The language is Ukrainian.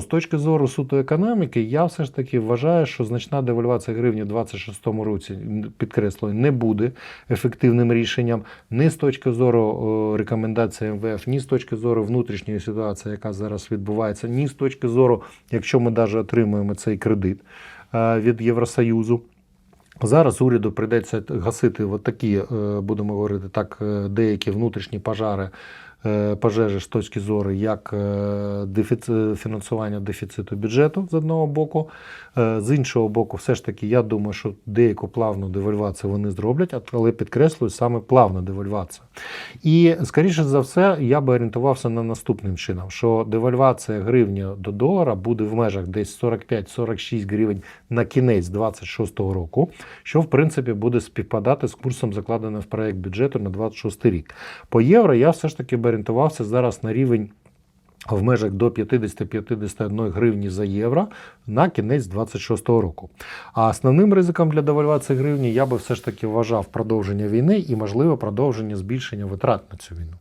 З точки зору суто економіки, я все ж таки вважаю, що значна девальвація гривні в 26-му році, підкреслюю, не буде ефективним рішенням ні з точки зору рекомендацій МВФ, ні з точки зору внутрішньої ситуації, яка зараз відбувається, ні з точки зору, якщо ми навіть отримуємо цей кредит е, від Євросоюзу. Зараз уряду прийдеться гасити от такі, е, будемо говорити так, е, деякі внутрішні пожари, пожежі з точки зору як е, фінансування дефіциту бюджету з одного боку. Е, З іншого боку, все ж таки, я думаю, що деяку плавну девальвацію вони зроблять, але підкреслюю саме плавну девальвацію. І скоріше за все, я би орієнтувався на наступним чином, що девальвація гривні до долара буде в межах десь 45-46 гривень на кінець 26-го року, що в принципі буде співпадати з курсом, закладеним в проект бюджету на 26 рік. По євро я все ж таки би орієнтувався зараз на рівень. В межах до 50-51 гривні за євро на кінець 26-го року. А основним ризиком для девальвації гривні я би все ж таки вважав продовження війни і можливе продовження збільшення витрат на цю війну.